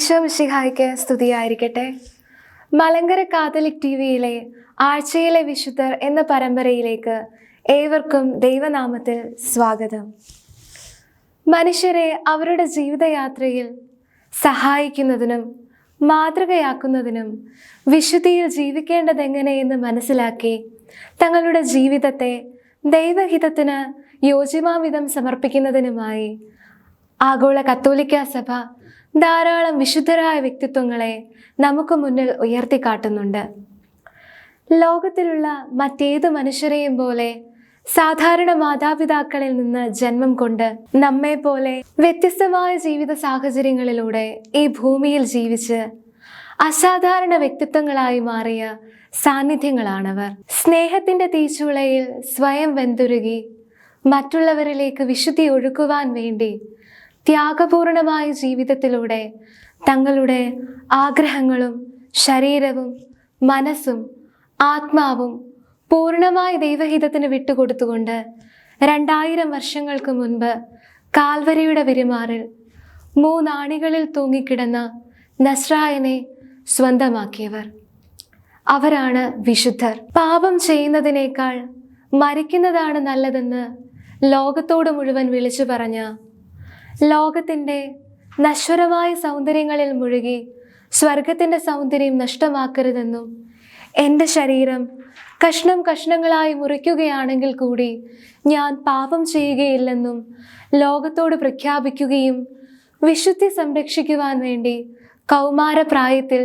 ഈശോ മിശിഹായ്ക്ക് സ്തുതിയായിരിക്കട്ടെ. Malankara Catholic T വിയിലെ ആഴ്ചയിലെ വിശുദ്ധർ എന്ന പരമ്പരയിലേക്ക് ഏവർക്കും ദൈവനാമത്തിൽ സ്വാഗതം. മനുഷ്യരെ അവരുടെ ജീവിതയാത്രയിൽ സഹായിക്കുന്നതിനും മാതൃകയാക്കുന്നതിനും വിശുദ്ധിയിൽ ജീവിക്കേണ്ടതെങ്ങനെയെന്ന് മനസ്സിലാക്കി തങ്ങളുടെ ജീവിതത്തെ ദൈവഹിതത്തിന് യോജിമാവിധം സമർപ്പിക്കുന്നതിനുമായി ആഗോള കത്തോലിക്ക സഭ ധാരാളം വിശുദ്ധരായ വ്യക്തിത്വങ്ങളെ നമുക്ക് മുന്നിൽ ഉയർത്തിക്കാട്ടുന്നുണ്ട്. ലോകത്തിലുള്ള മറ്റേത് മനുഷ്യരെയും പോലെ സാധാരണ മാതാപിതാക്കളിൽ നിന്ന് ജന്മം കൊണ്ട് നമ്മെ പോലെ വ്യത്യസ്തമായ ജീവിത സാഹചര്യങ്ങളിലൂടെ ഈ ഭൂമിയിൽ ജീവിച്ച് അസാധാരണ വ്യക്തിത്വങ്ങളായി മാറിയ സാന്നിധ്യങ്ങളാണവർ. സ്നേഹത്തിന്റെ തീച്ചുളയിൽ സ്വയം വെന്തുരുകി മറ്റുള്ളവരിലേക്ക് വിശുദ്ധി ഒഴുക്കുവാൻ വേണ്ടി ത്യാഗപൂർണമായ ജീവിതത്തിലൂടെ തങ്ങളുടെ ആഗ്രഹങ്ങളും ശരീരവും മനസ്സും ആത്മാവും പൂർണമായ ദൈവഹിതത്തിന് വിട്ടുകൊടുത്തുകൊണ്ട് രണ്ടായിരം വർഷങ്ങൾക്ക് മുൻപ് കാൽവരയുടെ പെരുമാറിൽ മൂന്നാണികളിൽ തൂങ്ങിക്കിടന്ന നസ്രായനെ സ്വന്തമാക്കിയവർ. അവരാണ് വിശുദ്ധർ. പാപം ചെയ്യുന്നതിനേക്കാൾ മരിക്കുന്നതാണ് നല്ലതെന്ന് ലോകത്തോട് മുഴുവൻ വിളിച്ചു പറഞ്ഞ ലോകത്തിന്റെ നശ്വരമായ സൗന്ദര്യങ്ങളിൽ മുഴുകി സ്വർഗത്തിന്റെ സൗന്ദര്യം നഷ്ടമാക്കരുതെന്നും എന്റെ ശരീരം കഷ്ണം കഷ്ണങ്ങളായി മുറിക്കുകയാണെങ്കിൽ കൂടി ഞാൻ പാപം ചെയ്യുകയില്ലെന്നും ലോകത്തോട് പ്രഖ്യാപിക്കുകയും വിശുദ്ധി സംരക്ഷിക്കുവാൻ വേണ്ടി കൗമാരപ്രായത്തിൽ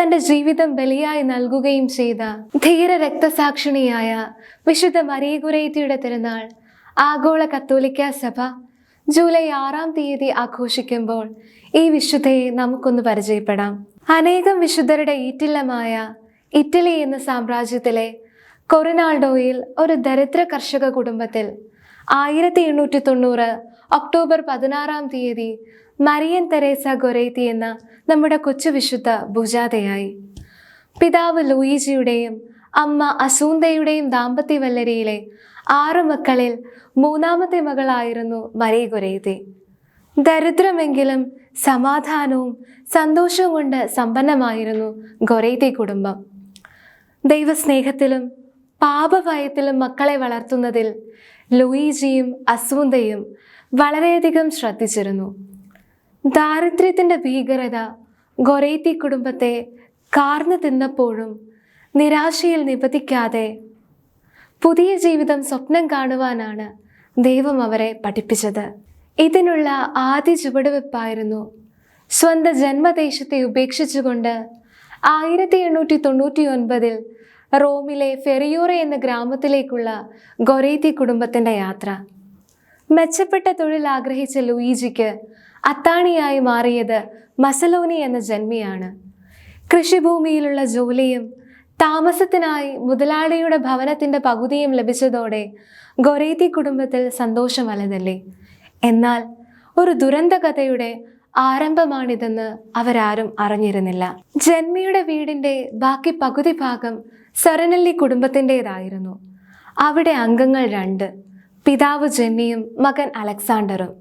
തന്റെ ജീവിതം ബലിയായി നൽകുകയും ചെയ്ത ധീര രക്തസാക്ഷിണിയായ വിശുദ്ധ മരിയഗുരേത്തിയുടെ തിരുനാൾ ആഗോള കത്തോലിക്ക സഭ ജൂലൈ ആറാം തീയതി ആഘോഷിക്കുമ്പോൾ ഈ വിശുദ്ധയെ നമുക്കൊന്ന് പരിചയപ്പെടാം. അനേകം വിശുദ്ധരുടെ ഈറ്റില്ലമായ ഇറ്റലി എന്ന സാമ്രാജ്യത്തിലെ കൊറിനാൾഡോയിൽ ഒരു ദരിദ്ര കർഷക കുടുംബത്തിൽ ആയിരത്തി എണ്ണൂറ്റി തൊണ്ണൂറ് ഒക്ടോബർ പതിനാറാം തീയതി മരിയൻ തെരേസ ഗൊരേത്തി എന്ന നമ്മുടെ കൊച്ചു വിശുദ്ധ ഭുജാതയായി. പിതാവ് ലൂയിജിയുടെയും അമ്മ അസൂന്തയുടെയും ദാമ്പത്യ വല്ലരിയിലെ ആറു മക്കളിൽ മൂന്നാമത്തെ മകളായിരുന്നു മരിയ ഗുരേതി ദരിദ്രമെങ്കിലും സമാധാനവും സന്തോഷവും കൊണ്ട് സമ്പന്നമായിരുന്നു ഗൊരേത്തി കുടുംബം. ദൈവസ്നേഹത്തിലും പാപഭയത്തിലും മക്കളെ വളർത്തുന്നതിൽ ലൂയിജിയും അസൂന്തയും വളരെയധികം ശ്രദ്ധിച്ചിരുന്നു. ദാരിദ്ര്യത്തിന്റെ ഭീകരത ഗൊരേത്തി കുടുംബത്തെ കാർന്നു തിന്നപ്പോഴും നിരാശയിൽ നിബന്ധിക്കാതെ പുതിയ ജീവിതം സ്വപ്നം കാണുവാനാണ് ദൈവം അവരെ പഠിപ്പിച്ചത്. ഇതിനുള്ള ആദ്യ ചുവടുവെപ്പായിരുന്നു. സ്വന്തം ജന്മദേശത്തെ ഉപേക്ഷിച്ചുകൊണ്ട് ആയിരത്തി എണ്ണൂറ്റി തൊണ്ണൂറ്റി ഒൻപതിൽ റോമിലെ ഫെറിയൂറ എന്ന ഗ്രാമത്തിലേക്കുള്ള ഗൊറേതി കുടുംബത്തിന്റെ യാത്ര. മെച്ചപ്പെട്ട തൊഴിൽ ആഗ്രഹിച്ച ലൂയിജിക്ക് അത്താണിയായി മാറിയത് മസലോനി എന്ന ജന്മിയാണ്. കൃഷിഭൂമിയിലുള്ള ജോലിയും താമസത്തിനായി മുതലാളിയുടെ ഭവനത്തിന്റെ പകുതിയും ലഭിച്ചതോടെ ഗൊരേതി കുടുംബത്തിൽ സന്തോഷം അലതല്ലേ എന്നാൽ ഒരു ദുരന്ത കഥയുടെ ആരംഭമാണിതെന്ന് അവരാരും അറിഞ്ഞിരുന്നില്ല. ജന്മിയുടെ വീടിന്റെ ബാക്കി പകുതി ഭാഗം സരനല്ലി കുടുംബത്തിന്റെതായിരുന്നു അവിടെ അംഗങ്ങൾ രണ്ട് പിതാവ് ജെന്നിയും മകൻ അലക്സാണ്ടറും.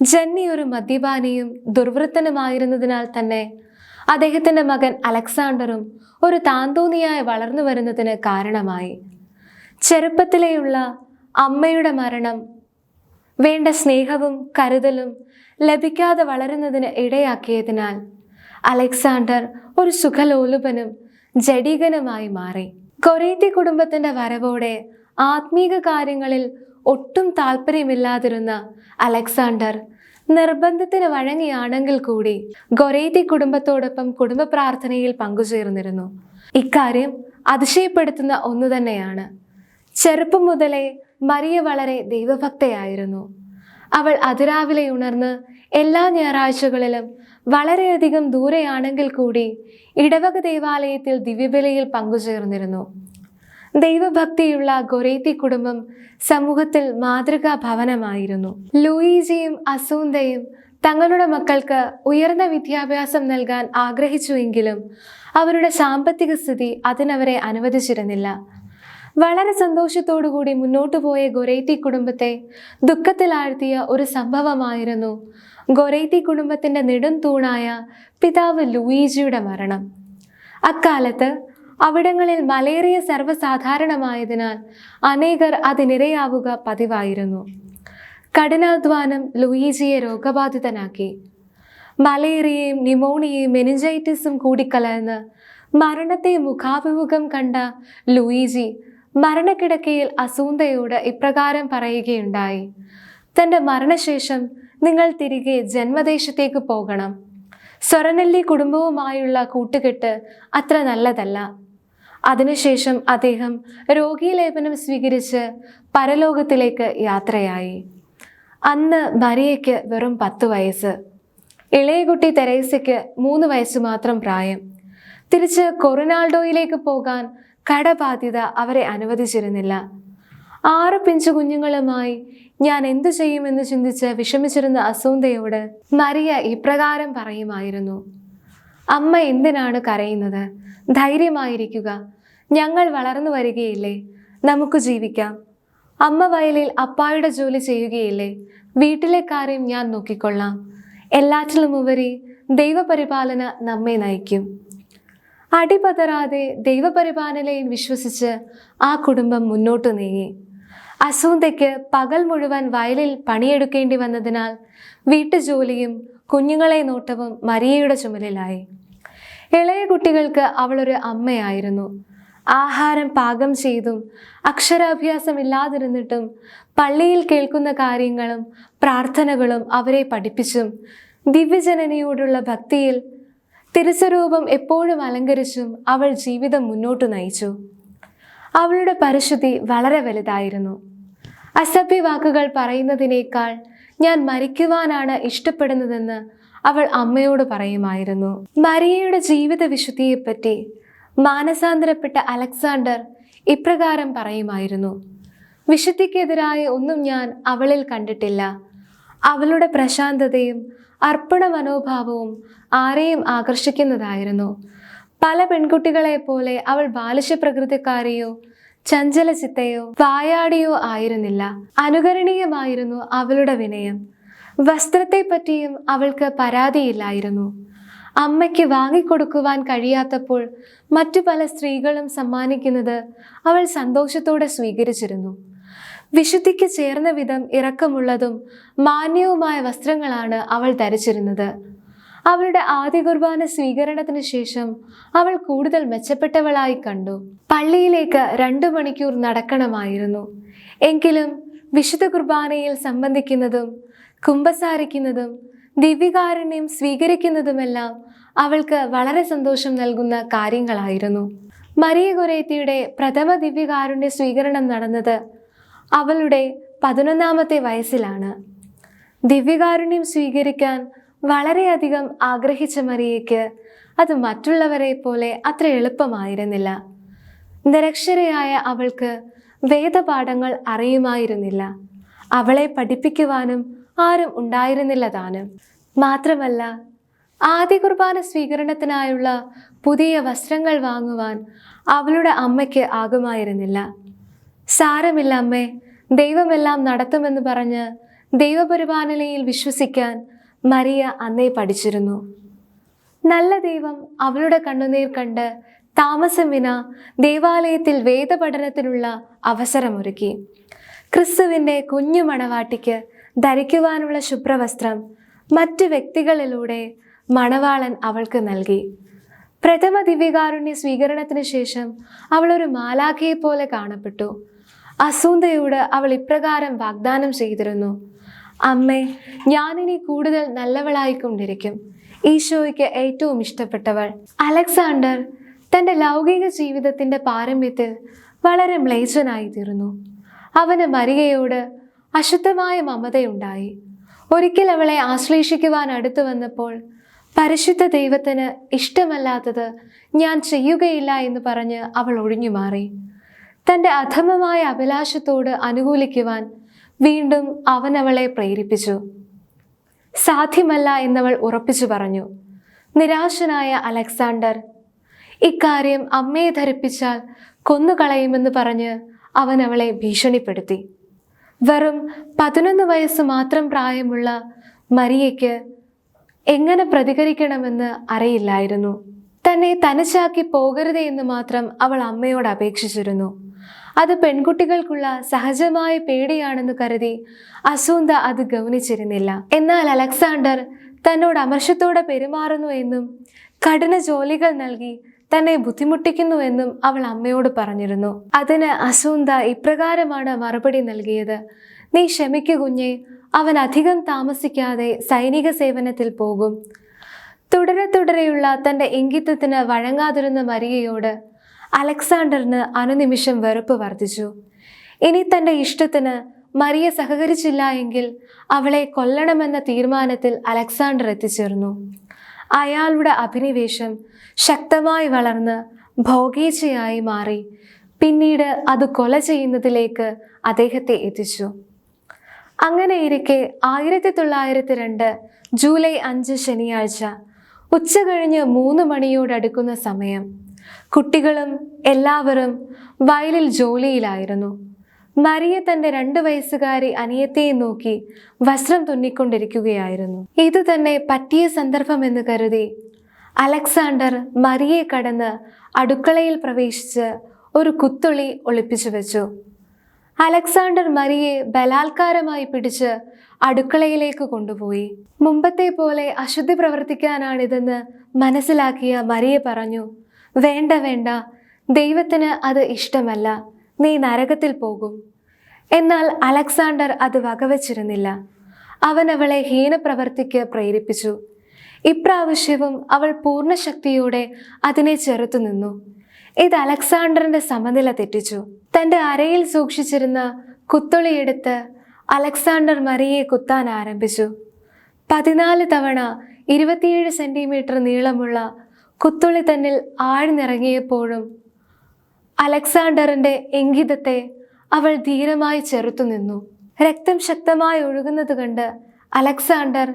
ജെന്നി ഒരു മദ്യപാനിയും ദുർവൃത്തനുമായിരുന്നതിനാൽ തന്നെ അദ്ദേഹത്തിന്റെ മകൻ അലക്സാണ്ടറും ഒരു താന്തോന്നിയായി വളർന്നു വരുന്നതിന് കാരണമായി. ചെറുപ്പത്തിലെയുള്ള അമ്മയുടെ മരണം വേണ്ട സ്നേഹവും കരുതലും ലഭിക്കാതെ വളരുന്നതിന് ഇടയാക്കിയതിനാൽ അലക്സാണ്ടർ ഒരു സുഖലോലുപനും ജഡീകനുമായി മാറി. കൊറേത്തി കുടുംബത്തിന്റെ വരവോടെ ആത്മീക കാര്യങ്ങളിൽ ഒട്ടും താല്പര്യമില്ലാതിരുന്ന അലക്സാണ്ടർ നിർബന്ധത്തിന് വഴങ്ങിയാണെങ്കിൽ കൂടി ഗൊരേതി കുടുംബത്തോടൊപ്പം കുടുംബ പ്രാർത്ഥനയിൽ പങ്കുചേർന്നിരുന്നു. ഇക്കാര്യം അതിശയപ്പെടുത്തുന്ന ഒന്നു തന്നെയാണ്. ചെറുപ്പം മുതലേ മറിയ വളരെ ദൈവഭക്തയായിരുന്നു. അവൾ അതിരാവിലെ ഉണർന്ന് എല്ലാ ഞായറാഴ്ചകളിലും വളരെയധികം ദൂരെയാണെങ്കിൽ കൂടി ഇടവക ദേവാലയത്തിൽ ദിവ്യബലിയിൽ പങ്കുചേർന്നിരുന്നു. ദൈവഭക്തിയുള്ള ഗൊരേത്തി കുടുംബം സമൂഹത്തിൽ മാതൃകാ ഭവനമായിരുന്നു ലൂയിജിയും അസൂന്തയും തങ്ങളുടെ മക്കൾക്ക് ഉയർന്ന വിദ്യാഭ്യാസം നൽകാൻ ആഗ്രഹിച്ചുവെങ്കിലും അവരുടെ സാമ്പത്തിക സ്ഥിതി അതിനവരെ അനുവദിച്ചിരുന്നില്ല. വളരെ സന്തോഷത്തോടുകൂടി മുന്നോട്ടു പോയ ഗൊരൈത്തി കുടുംബത്തെ ദുഃഖത്തിലാഴ്ത്തിയ ഒരു സംഭവമായിരുന്നു ഗൊരൈത്തി കുടുംബത്തിന്റെ നെടും തൂണായ പിതാവ് ലൂയിജിയുടെ മരണം. അക്കാലത്ത് അവിടങ്ങളിൽ മലേറിയ സർവസാധാരണമായതിനാൽ അനേകർ അതിനിരയാവുക പതിവായിരുന്നു. കഠിനാധ്വാനം ലൂയിജിയെ രോഗബാധിതനാക്കി. മലേറിയയും ന്യൂമോണിയയും മെനിഞ്ചൈറ്റിസും കൂടിക്കലർന്ന് മരണത്തെ മുഖാഭിമുഖം കണ്ട ലൂയിജി മരണക്കിടക്കയിൽ അസൂന്തയോട് ഇപ്രകാരം പറയുകയുണ്ടായി. തന്റെ മരണശേഷം നിങ്ങൾ തിരികെ ജന്മദേശത്തേക്ക് പോകണം. സ്വരനെല്ലി കുടുംബവുമായുള്ള കൂട്ടുകെട്ട് അത്ര നല്ലതല്ല. അതിനുശേഷം അദ്ദേഹം രോഗീലേപനം സ്വീകരിച്ച് പരലോകത്തിലേക്ക് യാത്രയായി. അന്ന് മരിയയ്ക്ക് വെറും പത്ത് വയസ്സ്. ഇളയകുട്ടി തെരേസയ്ക്ക് മൂന്ന് വയസ്സ് മാത്രം പ്രായം. തിരിച്ച് കൊറിനാൾഡോയിലേക്ക് പോകാൻ കടബാധ്യത അവരെ അനുവദിച്ചിരുന്നില്ല. ആറ് പിഞ്ചു കുഞ്ഞുങ്ങളുമായി ഞാൻ എന്തു ചെയ്യുമെന്ന് ചിന്തിച്ച് വിഷമിച്ചിരുന്ന അസൂന്തയോട് മരിയ ഇപ്രകാരം പറയുമായിരുന്നു. അമ്മ എന്തിനാണ് കരയുന്നത്? ധൈര്യമായിരിക്കുക. ഞങ്ങൾ വളർന്നു വരികയില്ലേ? നമുക്ക് ജീവിക്കാം. അമ്മ വയലിൽ അപ്പായുടെ ജോലി ചെയ്യുകയില്ലേ? വീട്ടിലെ കാര്യം ഞാൻ നോക്കിക്കൊള്ളാം. എല്ലാറ്റിലുമുപരി ദൈവപരിപാലന നമ്മെ നയിക്കും. അടിപതരാതെ ദൈവപരിപാലനയിൽ വിശ്വസിച്ച് ആ കുടുംബം മുന്നോട്ട് നീങ്ങി. അസൂന്തയ്ക്ക് പകൽ മുഴുവൻ വയലിൽ പണിയെടുക്കേണ്ടി വന്നതിനാൽ വീട്ടുജോലിയും കുഞ്ഞുങ്ങളെ നോട്ടവും മരിയയുടെ ചുമലിലായി. ഇളയ കുട്ടികൾക്ക് അവളൊരു അമ്മയായിരുന്നു. ആഹാരം പാകം ചെയ്തും അക്ഷരാഭ്യാസം ഇല്ലാതിരുന്നിട്ടും പള്ളിയിൽ കേൾക്കുന്ന കാര്യങ്ങളും പ്രാർത്ഥനകളും അവരെ പഠിപ്പിച്ചും ദിവ്യജനനിയോടുള്ള ഭക്തിയിൽ തിരുസ്വരൂപം എപ്പോഴും അലങ്കരിച്ചും അവൾ ജീവിതം മുന്നോട്ട് നയിച്ചു. അവളുടെ പരിശുദ്ധി വളരെ വലുതായിരുന്നു. അസഭ്യ വാക്കുകൾ പറയുന്നതിനേക്കാൾ ഞാൻ മരിക്കുവാനാണ് ഇഷ്ടപ്പെടുന്നതെന്ന് അവൾ അമ്മയോട് പറയുമായിരുന്നു മരിയയുടെ ജീവിത വിശുദ്ധിയെപ്പറ്റി മാനസാന്തരപ്പെട്ട അലക്സാണ്ടർ ഇപ്രകാരം പറയുമായിരുന്നു വിശുദ്ധിക്കെതിരായ ഒന്നും ഞാൻ അവളിൽ കണ്ടിട്ടില്ല. അവളുടെ പ്രശാന്തതയും അർപ്പണ മനോഭാവവും ആരെയും ആകർഷിക്കുന്നതായിരുന്നു. പല പെൺകുട്ടികളെ പോലെ അവൾ ബാലിശ പ്രകൃതിക്കാരെയോ ചഞ്ചല ചിത്തയോ വായാടിയോ ആയിരുന്നില്ല. അനുകരണീയമായിരുന്നു അവളുടെ വിനയം. വസ്ത്രത്തെപ്പറ്റിയും അവൾക്ക് പരാതിയില്ലായിരുന്നു. അമ്മയ്ക്ക് വാങ്ങിക്കൊടുക്കുവാൻ കഴിയാത്തപ്പോൾ മറ്റു പല സ്ത്രീകളും സമ്മാനിക്കുന്നത് അവൾ സന്തോഷത്തോടെ സ്വീകരിച്ചിരുന്നു. വിശുദ്ധിക്ക് ചേർന്ന വിധം ഇറക്കമുള്ളതും മാന്യവുമായ വസ്ത്രങ്ങളാണ് അവൾ ധരിച്ചിരുന്നത്. അവളുടെ ആദ്യ കുർബാന സ്വീകരണത്തിന് ശേഷം അവൾ കൂടുതൽ മെച്ചപ്പെട്ടവളായി കണ്ടു. പള്ളിയിലേക്ക് രണ്ടു മണിക്കൂർ നടക്കണമായിരുന്നു. എങ്കിലും വിശുദ്ധ കുർബാനയിൽ സംബന്ധിക്കുന്നതും കുമ്പസാരിക്കുന്നതും ദിവ്യകാരുണ്യം സ്വീകരിക്കുന്നതുമെല്ലാം അവൾക്ക് വളരെ സന്തോഷം നൽകുന്ന കാര്യങ്ങളായിരുന്നു. മരിയ ഗുരേത്തിയുടെ പ്രഥമ ദിവ്യകാരുണ്യ സ്വീകരണം നടന്നത് അവളുടെ പതിനൊന്നാമത്തെ വയസ്സിലാണ്. ദിവ്യകാരുണ്യം സ്വീകരിക്കാൻ വളരെയധികം ആഗ്രഹിച്ച മറിയയ്ക്ക് അത് മറ്റുള്ളവരെ പോലെ അത്ര എളുപ്പമായിരുന്നില്ല. നിരക്ഷരയായ അവൾക്ക് വേദപാഠങ്ങൾ അറിയുമായിരുന്നില്ല. അവളെ പഠിപ്പിക്കുവാനും ആരും ഉണ്ടായിരുന്നില്ല താനും. മാത്രമല്ല ആദ്യ കുർബാന സ്വീകരണത്തിനായുള്ള പുതിയ വസ്ത്രങ്ങൾ വാങ്ങുവാൻ അവളുടെ അമ്മയ്ക്ക് ആകുമായിരുന്നില്ല. സാരമില്ല അമ്മേ ദൈവമെല്ലാം നടത്തുമെന്ന് പറഞ്ഞ് ദൈവപരിപാലനയിൽ വിശ്വസിക്കാൻ മരിയ അന്നേ പഠിച്ചിരുന്നു. നല്ല ദൈവം അവളുടെ കണ്ണുനീർ കണ്ട് താമസം വിന ദേവാലയത്തിൽ വേദപഠനത്തിനുള്ള അവസരമൊരുക്കി. ക്രിസ്തുവിന്റെ കുഞ്ഞു മണവാട്ടിക്ക് ധരിക്കുവാനുള്ള ശുഭ്രവസ്ത്രം മറ്റു വ്യക്തികളിലൂടെ മണവാളൻ അവൾക്ക് നൽകി. പ്രഥമ ദിവ്യകാരുണ്യ സ്വീകരണത്തിന് ശേഷം അവൾ ഒരു മാലാഖയെ പോലെ കാണപ്പെട്ടു. അസൂന്തയോട് അവൾ ഇപ്രകാരം വാഗ്ദാനം ചെയ്തിരുന്നു. അമ്മേ ഞാനിനി കൂടുതൽ നല്ലവളായിക്കൊണ്ടിരിക്കും. ഈശോയ്ക്ക് ഏറ്റവും ഇഷ്ടപ്പെട്ടവൾ. അലക്സാണ്ടർ തന്റെ ലൗകിക ജീവിതത്തിന്റെ പാരമ്യത്തിൽ വളരെ മ്ലേച്ഛനായി തീർന്നു അവന് മരിയയോട് അശുദ്ധമായ മമതയുണ്ടായി. ഒരിക്കൽ അവളെ ആശ്ലേഷിക്കുവാൻ അടുത്തു വന്നപ്പോൾ പരിശുദ്ധ ദൈവത്തിന് ഇഷ്ടമല്ലാത്തത് ഞാൻ ചെയ്യുകയില്ല എന്ന് പറഞ്ഞ് അവൾ ഒഴിഞ്ഞു മാറി. തന്റെ അധമമായ അഭിലാഷത്തോട് അനുകൂലിക്കുവാൻ വീണ്ടും അവൻ അവളെ പ്രേരിപ്പിച്ചു. സാധ്യമല്ല എന്നവൾ ഉറപ്പിച്ചു പറഞ്ഞു. നിരാശനായ അലക്സാണ്ടർ ഇക്കാര്യം അമ്മയെ ധരിപ്പിച്ചാൽ കൊന്നുകളയുമെന്ന് പറഞ്ഞ് അവൻ അവളെ ഭീഷണിപ്പെടുത്തി. വെറും പതിനൊന്ന് വയസ്സ് മാത്രം പ്രായമുള്ള മരിയയ്ക്ക് എങ്ങനെ പ്രതികരിക്കണമെന്ന് അറിയില്ലായിരുന്നു. തന്നെ തനിച്ചാക്കി പോകരുതേ എന്ന് മാത്രം അവൾ അമ്മയോട് അപേക്ഷിച്ചിരുന്നു. അത് പെൺകുട്ടികൾക്കുള്ള സഹജമായ പേടിയാണെന്ന് കരുതി അസൂന്ത അത് ഗൗനിച്ചിരുന്നില്ല. എന്നാൽ അലക്സാണ്ടർ തന്നോട് അമർഷത്തോടെ പെരുമാറുന്നു എന്നും കഠിന ജോലികൾ നൽകി തന്നെ ബുദ്ധിമുട്ടിക്കുന്നു എന്നും അവൾ അമ്മയോട് പറഞ്ഞിരുന്നു. അതിന് അസൂന്ത ഇപ്രകാരമാണ് മറുപടി നൽകിയത്. നീ ക്ഷമിക്കു കുഞ്ഞെ അവൻ അധികം താമസിക്കാതെ സൈനിക സേവനത്തിൽ പോകും. തുടരെ തുടരെയുള്ള തന്റെ ഇംഗിതത്തിന് വഴങ്ങാതിരുന്ന മരിയയോട് അലക്സാണ്ടറിന് അനുനിമിഷം വെറുപ്പ് വർദ്ധിച്ചു. ഇനി തന്റെ ഇഷ്ടത്തിന് മരിയ സഹകരിച്ചില്ല എങ്കിൽ അവളെ കൊല്ലണമെന്ന തീരുമാനത്തിൽ അലക്സാണ്ടർ എത്തിച്ചേർന്നു. അയാളുടെ അഭിനിവേശം ശക്തമായി വളർന്ന് ഭോഗീച്ചയായി മാറി. പിന്നീട് അത് കൊല ചെയ്യുന്നതിലേക്ക് അദ്ദേഹത്തെ എത്തിച്ചു. അങ്ങനെ ഇരിക്കെ ആയിരത്തി തൊള്ളായിരത്തി രണ്ട് ജൂലൈ അഞ്ച് ശനിയാഴ്ച ഉച്ച കഴിഞ്ഞ് മൂന്ന് മണിയോടടുക്കുന്ന സമയം. കുട്ടികളും എല്ലാവരും വയലിൽ ജോലിയിലായിരുന്നു. മരിയ തന്റെ രണ്ട് വയസ്സുകാരി അനിയത്തെയും നോക്കി വസ്ത്രം തുന്നിക്കൊണ്ടിരിക്കുകയായിരുന്നു. ഇത് തന്നെ പറ്റിയ സന്ദർഭമെന്ന് കരുതി അലക്സാണ്ടർ മരിയെ കടന്ന് അടുക്കളയിൽ പ്രവേശിച്ച് ഒരു കുത്തുളി ഒളിപ്പിച്ചു വെച്ചു. അലക്സാണ്ടർ മരിയെ ബലാത്കാരമായി പിടിച്ച് അടുക്കളയിലേക്ക് കൊണ്ടുപോയി. മുമ്പത്തെ പോലെ അശുദ്ധി പ്രവർത്തിക്കാനാണിതെന്ന് മനസ്സിലാക്കിയ മരിയെ പറഞ്ഞു വേണ്ട വേണ്ട. ദൈവത്തിന് അത് ഇഷ്ടമല്ല. നീ നരകത്തിൽ പോകും. എന്നാൽ അലക്സാണ്ടർ അത് വകവച്ചിരുന്നില്ല. അവൻ അവളെ ഹീനപ്രവർത്തിക്ക് പ്രേരിപ്പിച്ചു. ഇപ്രാവശ്യവും അവൾ പൂർണശക്തിയോടെ അതിനെ ചെറുത്തു നിന്നു. ഇത് അലക്സാണ്ടറിന്റെ സമനില തെറ്റിച്ചു. തന്റെ അരയിൽ സൂക്ഷിച്ചിരുന്ന കുത്തൊളിയെടുത്ത് അലക്സാണ്ടർ മറിയെ കുത്താൻ ആരംഭിച്ചു. പതിനാല് തവണ ഇരുപത്തിയേഴ് സെന്റിമീറ്റർ നീളമുള്ള കുത്തുളി തന്നിൽ ആഴ്ന്നിറങ്ങിയപ്പോഴും അലക്സാണ്ടറിന്റെ ഇംഗിതത്തെ അവൾ ധീരമായി ചെറുത്തു നിന്നു. രക്തം ശക്തമായി ഒഴുകുന്നത് കണ്ട് അലക്സാണ്ടർ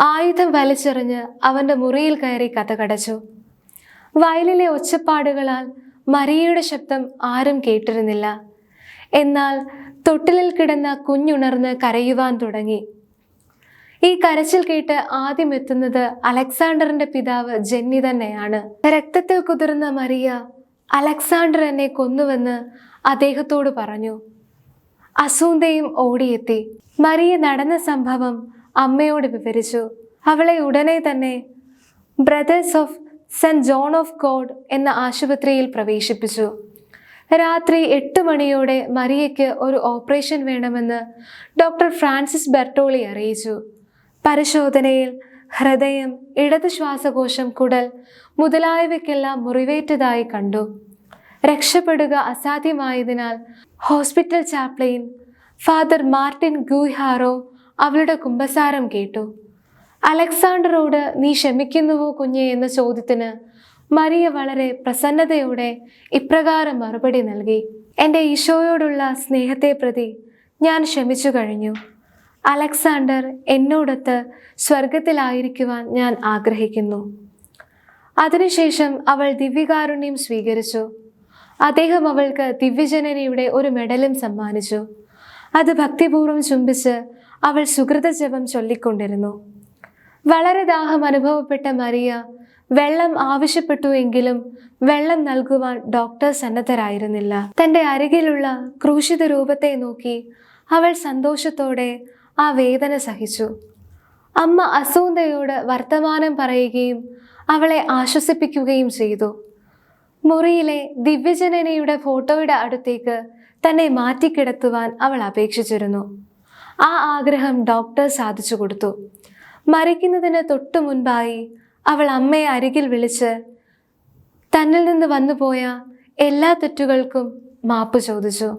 ആയുധം വലിച്ചെറിഞ്ഞ് അവന്റെ മുറിയിൽ കയറി കഥകടച്ചു. വയലിലെ ഒച്ചപ്പാടുകളാൽ മരിയയുടെ ശബ്ദം ആരും കേട്ടിരുന്നില്ല. എന്നാൽ തൊട്ടിലിൽ കിടന്ന കുഞ്ഞുണർന്ന് കരയുവാൻ തുടങ്ങി. ഈ കരച്ചിൽ കേട്ട് ആദ്യം എത്തുന്നത് അലക്സാണ്ടറിന്റെ പിതാവ് ജെന്നി തന്നെയാണ്. രക്തത്തിൽ കുതിർന്ന മരിയ അലക്സാണ്ടർ എന്നെ കൊന്നുവെന്ന് അദ്ദേഹത്തോട് പറഞ്ഞു. അസൂന്തയും ഓടിയെത്തി. മറിയ നടന്ന സംഭവം അമ്മയോട് വിവരിച്ചു. അവളെ ഉടനെ തന്നെ Brothers of Saint John of God എന്ന ആശുപത്രിയിൽ പ്രവേശിപ്പിച്ചു. രാത്രി എട്ട് മണിയോടെ മറിയയ്ക്ക് ഒരു ഓപ്പറേഷൻ വേണമെന്ന് ഡോക്ടർ ഫ്രാൻസിസ് ബെർട്ടോളി അറിയിച്ചു. പരിശോധനയിൽ ഹൃദയം ഇടത് ശ്വാസകോശം കുടൽ മുതലായവയ്ക്കെല്ലാം മുറിവേറ്റതായി കണ്ടു. രക്ഷപ്പെടുക അസാധ്യമായതിനാൽ ഹോസ്പിറ്റൽ ചാപ്ലെയിൻ ഫാദർ മാർട്ടിൻ ഗൂഹാറോ അവളുടെ കുമ്പസാരം കേട്ടു. അലക്സാണ്ടറോട് നീ ക്ഷമിക്കുന്നുവോ കുഞ്ഞെ? എന്ന ചോദ്യത്തിന് മറിയ വളരെ പ്രസന്നതയോടെ ഇപ്രകാരം മറുപടി നൽകി. എന്റെ ഈശോയോടുള്ള സ്നേഹത്തെ പ്രതി ഞാൻ ക്ഷമിച്ചു കഴിഞ്ഞു. അലക്സാണ്ടർ എന്നോടൊത്ത് സ്വർഗത്തിലായിരിക്കുവാൻ ഞാൻ ആഗ്രഹിക്കുന്നു. അതിനുശേഷം അവൾ ദിവ്യകാരുണ്യം സ്വീകരിച്ചു. അദ്ദേഹം അവൾക്ക് ദിവ്യജനനിയുടെ ഒരു മെഡലും സമ്മാനിച്ചു. അത് ഭക്തിപൂർവം ചുംബിച്ച് അവൾ സുഹൃതജപം ചൊല്ലിക്കൊണ്ടിരുന്നു. വളരെ ദാഹം അനുഭവപ്പെട്ട മറിയ വെള്ളം ആവശ്യപ്പെട്ടു എങ്കിലും വെള്ളം നൽകുവാൻ ഡോക്ടർ സന്നദ്ധരായിരുന്നില്ല. തന്റെ അരികിലുള്ള ക്രൂശിത രൂപത്തെ നോക്കി അവൾ സന്തോഷത്തോടെ ആ വേദന സഹിച്ചു. അമ്മ അസൂന്തയോട് വർത്തമാനം പറയുകയും അവളെ ആശ്വസിപ്പിക്കുകയും ചെയ്തു. മുറിയിലെ ദിവ്യജനനയുടെ ഫോട്ടോയുടെ അടുത്തേക്ക് തന്നെ മാറ്റിക്കിടത്തുവാൻ അവൾ അപേക്ഷിച്ചിരുന്നു. ആ ആഗ്രഹം ഡോക്ടർ സാധിച്ചു കൊടുത്തു. മരിക്കുന്നതിന് തൊട്ടു മുൻപായി അവൾ അമ്മയെ അരികിൽ വിളിച്ച് തന്നിൽ നിന്ന് വന്നുപോയ എല്ലാ തെറ്റുകൾക്കും മാപ്പ് ചോദിച്ചു.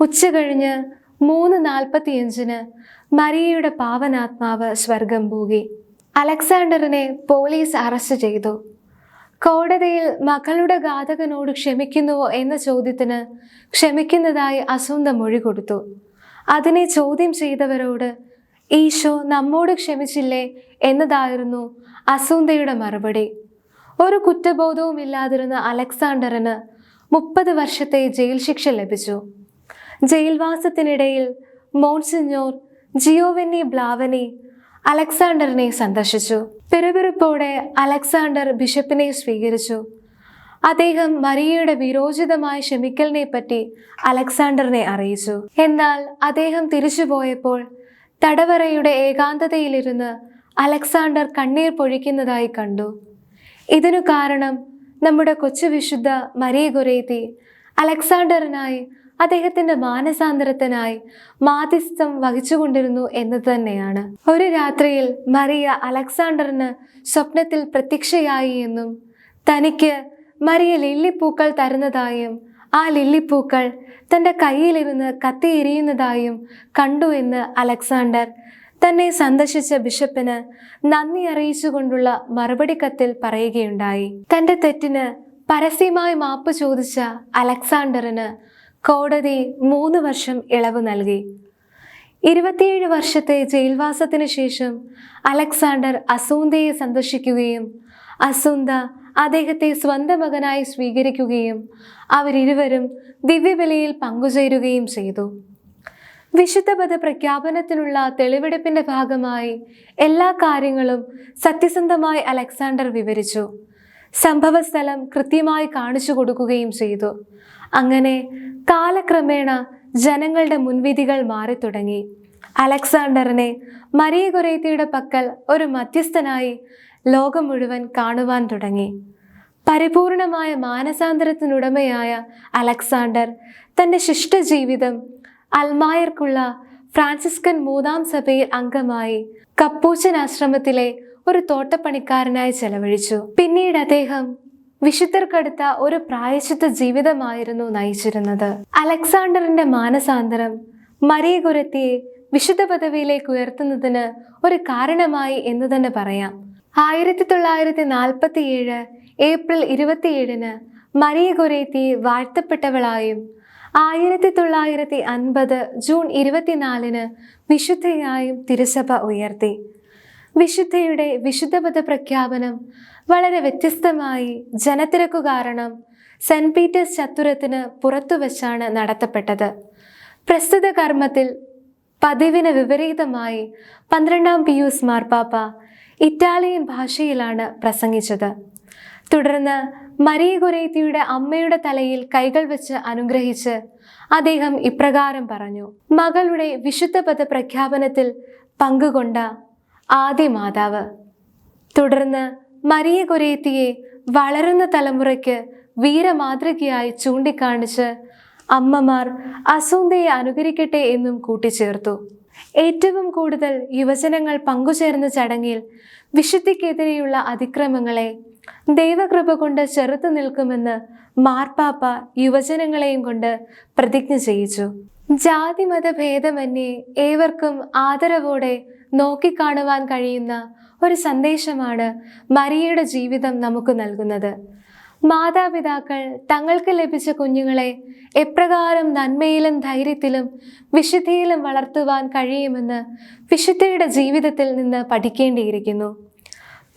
ഉച്ച കഴിഞ്ഞ് മൂന്ന് നാൽപ്പത്തിയഞ്ചിന് മരിയയുടെ പാവനാത്മാവ് സ്വർഗം പോകി അലക്സാണ്ടറിനെ പോലീസ് അറസ്റ്റ് ചെയ്തു. കോടതിയിൽ മകളുടെ ഘാതകനോട് ക്ഷമിക്കുന്നുവോ എന്ന ചോദ്യത്തിന് ക്ഷമിക്കുന്നതായി അസുന്ദ മൊഴി കൊടുത്തു. അതിനെ ചോദ്യം ചെയ്തവരോട് ഈശോ നമ്മോട് ക്ഷമിച്ചില്ലേ? എന്നതായിരുന്നു അസൂന്തയുടെ മറുപടി. ഒരു കുറ്റബോധവും ഇല്ലാതിരുന്ന അലക്സാണ്ടറിന് മുപ്പത് വർഷത്തെ ജയിൽ ശിക്ഷ ലഭിച്ചു. ജയിൽവാസത്തിനിടയിൽ മോൺസിഞ്ഞോർ ജിയോവെന്നി ബ്ലാവനി അലക്സാണ്ടറിനെ സന്ദർശിച്ചു. പിറുപിറുപ്പോടെ അലക്സാണ്ടർ ബിഷപ്പിനെ സ്വീകരിച്ചു. അദ്ദേഹം മരിയയുടെ വിരോചിതമായ ക്ഷമിക്കലിനെ പറ്റി അലക്സാണ്ടറിനെ അറിയിച്ചു. എന്നാൽ അദ്ദേഹം തിരിച്ചുപോയപ്പോൾ തടവറയുടെ ഏകാന്തതയിലിരുന്ന് അലക്സാണ്ടർ കണ്ണീർ പൊഴിക്കുന്നതായി കണ്ടു. ഇതിനു കാരണം നമ്മുടെ കൊച്ചു വിശുദ്ധ മരിയ ഗുരേത്തി അലക്സാണ്ടറിനായി അദ്ദേഹത്തിന്റെ മാനസാന്തരത്തിനായി മാധ്യസ്ഥം വഹിച്ചുകൊണ്ടിരുന്നു എന്ന് തന്നെയാണ്. ഒരു രാത്രിയിൽ മറിയ അലക്സാണ്ടറിന് സ്വപ്നത്തിൽ പ്രത്യക്ഷയായി എന്നും തനിക്ക് മറിയ ലില്ലിപ്പൂക്കൾ തരുന്നതായും ആ ലില്ലിപ്പൂക്കൾ തന്റെ കയ്യിലിരുന്ന് കത്തിയെരിയുന്നതായും കണ്ടു എന്ന് അലക്സാണ്ടർ തന്നെ സന്ദർശിച്ച ബിഷപ്പിന് നന്ദി അറിയിച്ചുകൊണ്ടുള്ള മറുപടി കത്തിൽ പറയുകയുണ്ടായി. തന്റെ തെറ്റിന് പരസ്യമായി മാപ്പ് ചോദിച്ച അലക്സാണ്ടറിന് കോടതി മൂന്ന് വർഷം ഇളവ് നൽകി. ഇരുപത്തിയേഴ് വർഷത്തെ ജയിൽവാസത്തിന് ശേഷം അലക്സാണ്ടർ അസൂന്തയെ സന്ദർശിക്കുകയും അസൂന്ത അദ്ദേഹത്തെ സ്വന്തം മകനായി സ്വീകരിക്കുകയും അവരിരുവരും ദിവ്യബലിയിൽ പങ്കുചേരുകയും ചെയ്തു. വിശുദ്ധപദ പ്രഖ്യാപനത്തിനുള്ള തെളിവെടുപ്പിന്റെ ഭാഗമായി എല്ലാ കാര്യങ്ങളും സത്യസന്ധമായി അലക്സാണ്ടർ വിവരിച്ചു. സംഭവസ്ഥലം കൃത്യമായി കാണിച്ചു കൊടുക്കുകയും ചെയ്തു. അങ്ങനെ കാലക്രമേണ ജനങ്ങളുടെ മുൻവിധികൾ മാറിത്തുടങ്ങി. അലക്സാണ്ടറിനെ മരിയ കുറേത്തിയുടെ പക്കൽ ഒരു മധ്യസ്ഥനായി ലോകം മുഴുവൻ കാണുവാൻ തുടങ്ങി. പരിപൂർണമായ മാനസാന്തരത്തിനുടമയായ അലക്സാണ്ടർ തന്റെ ശിഷ്ടജീവിതം അൽമായർക്കുള്ള ഫ്രാൻസിസ്കൻ മൂന്നാം സഭയിൽ അംഗമായി കപ്പൂച്ചൻ ആശ്രമത്തിലെ ഒരു തോട്ടപ്പണിക്കാരനായി ചെലവഴിച്ചു. പിന്നീട് അദ്ദേഹം വിശുദ്ധർക്കടുത്ത ഒരു പ്രായശുദ്ധ ജീവിതമായിരുന്നു നയിച്ചിരുന്നത്. അലക്സാണ്ടറിന്റെ മാനസാന്തരം മരിയ ഗുരത്തിയെ വിശുദ്ധ പദവിയിലേക്ക് ഉയർത്തുന്നതിന് ഒരു കാരണമായി എന്ന് തന്നെ പറയാം. ആയിരത്തി തൊള്ളായിരത്തി നാൽപ്പത്തി ഏഴ് ഏപ്രിൽ ഇരുപത്തിയേഴിന് മരിയ ഗൊരേത്തി വാഴ്ത്തപ്പെട്ടവളായും ആയിരത്തി തൊള്ളായിരത്തി അൻപത് ജൂൺ ഇരുപത്തിനാലിന് വിശുദ്ധയായും തിരുസഭ ഉയർത്തി. വിശുദ്ധയുടെ വിശുദ്ധപദ പ്രഖ്യാപനം വളരെ വ്യത്യസ്തമായി ജനത്തിരക്കു കാരണം സെന്റ് പീറ്റേഴ്സ് ചത്തുരത്തിന് പുറത്തു വച്ചാണ് നടത്തപ്പെട്ടത്. പ്രസ്തുത കർമ്മത്തിൽ പതിവിന് വിപരീതമായി പന്ത്രണ്ടാം പിയൂസ് മാർപ്പാപ്പ ഇറ്റാലിയൻ ഭാഷയിലാണ് പ്രസംഗിച്ചത്. തുടർന്ന് മരിയ ഗൊരേത്തിയുടെ അമ്മയുടെ തലയിൽ കൈകൾ വെച്ച് അനുഗ്രഹിച്ച് അദ്ദേഹം ഇപ്രകാരം പറഞ്ഞു മകളുടെ വിശുദ്ധ പദ പ്രഖ്യാപനത്തിൽ പങ്കുകൊണ്ട ആദ്യ മാതാവ്. തുടർന്ന് മരിയ കൊരേത്തിയെ വളരുന്ന തലമുറയ്ക്ക് വീരമാതൃകയായി ചൂണ്ടിക്കാണിച്ച് അമ്മമാർ അസൂന്തയെ അനുകരിക്കട്ടെ എന്നും കൂട്ടിച്ചേർത്തു. ഏറ്റവും കൂടുതൽ യുവജനങ്ങൾ പങ്കുചേർന്ന ചടങ്ങിൽ വിശുദ്ധിക്കെതിരെയുള്ള അതിക്രമങ്ങളെ ദൈവകൃപ കൊണ്ട് ചെറുത്തു നിൽക്കുമെന്ന് മാർപ്പാപ്പ യുവജനങ്ങളെയും കൊണ്ട് പ്രതിജ്ഞ ചെയ്യിച്ചു. ജാതിമത ഭേദമന്യേ ഏവർക്കും ആദരവോടെ നോക്കിക്കാണുവാൻ കഴിയുന്ന ഒരു സന്ദേശമാണ് മരിയയുടെ ജീവിതം നമുക്ക് നൽകുന്നത്. മാതാപിതാക്കൾ തങ്ങൾക്ക് ലഭിച്ച കുഞ്ഞുങ്ങളെ എപ്രകാരം നന്മയിലും ധൈര്യത്തിലും വിശുദ്ധിയിലും വളർത്തുവാൻ കഴിയുമെന്ന് വിശുദ്ധയുടെ ജീവിതത്തിൽ നിന്ന് പഠിക്കേണ്ടിയിരിക്കുന്നു.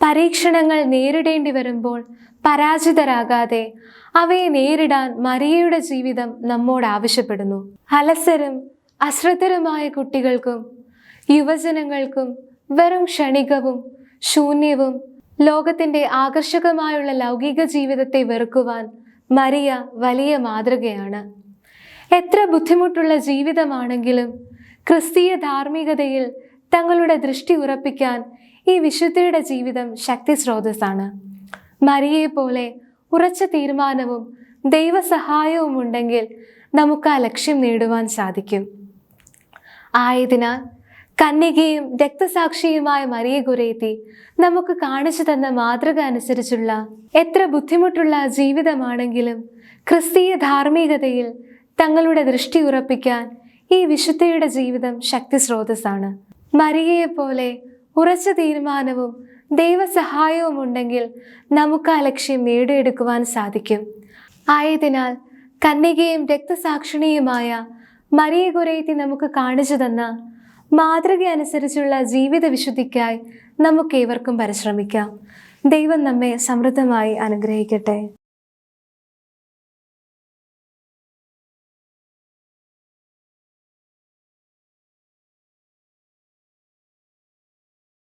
പരീക്ഷണങ്ങൾ നേരിടേണ്ടി വരുമ്പോൾ പരാജിതരാകാതെ അവയെ നേരിടാൻ മരിയയുടെ ജീവിതം നമ്മോട് ആവശ്യപ്പെടുന്നു. അലസരും അശ്രദ്ധരുമായ കുട്ടികൾക്കും യുവജനങ്ങൾക്കും വെറും ക്ഷണികവും ശൂന്യവും ലോകത്തിന്റെ ആകർഷകമായുള്ള ലൗകിക ജീവിതത്തെ വെറുക്കുവാൻ മരിയ വലിയ മാതൃകയാണ്. എത്ര ബുദ്ധിമുട്ടുള്ള ജീവിതമാണെങ്കിലും ക്രിസ്തീയ ധാർമ്മികതയിൽ തങ്ങളുടെ ദൃഷ്ടി ഉറപ്പിക്കാൻ ഈ വിശുദ്ധയുടെ ജീവിതം ശക്തി സ്രോതസ്സാണ് മരിയെ പോലെ ഉറച്ച തീരുമാനവും ദൈവസഹായവും ഉണ്ടെങ്കിൽ നമുക്ക് ആ ലക്ഷ്യം നേടുവാൻ സാധിക്കും. ആയതിനാൽ കന്യകയും രക്തസാക്ഷിയുമായ മറിയ ഗുരേത്തി നമുക്ക് കാണിച്ചു തന്ന മാതൃക അനുസരിച്ചുള്ള എത്ര ബുദ്ധിമുട്ടുള്ള ജീവിതമാണെങ്കിലും ക്രിസ്തീയ ധാർമ്മികതയിൽ തങ്ങളുടെ ദൃഷ്ടി ഉറപ്പിക്കാൻ ഈ വിശുദ്ധയുടെ ജീവിതം ശക്തി സ്രോതസ്സാണ് മറിയയെപ്പോലെ പോലെ ഉറച്ച തീരുമാനവും ദൈവസഹായവും ഉണ്ടെങ്കിൽ നമുക്ക് ആ ലക്ഷ്യം നേടിയെടുക്കുവാൻ സാധിക്കും. ആയതിനാൽ കന്യകയും രക്തസാക്ഷിണിയുമായ മരിയ ഗുരേത്തി നമുക്ക് കാണിച്ചു തന്ന മാതൃക അനുസരിച്ചുള്ള ജീവിത വിശുദ്ധിക്കായി നമുക്ക് ഏവർക്കും പരിശ്രമിക്കാം. ദൈവം നമ്മെ സമൃദ്ധമായി അനുഗ്രഹിക്കട്ടെ.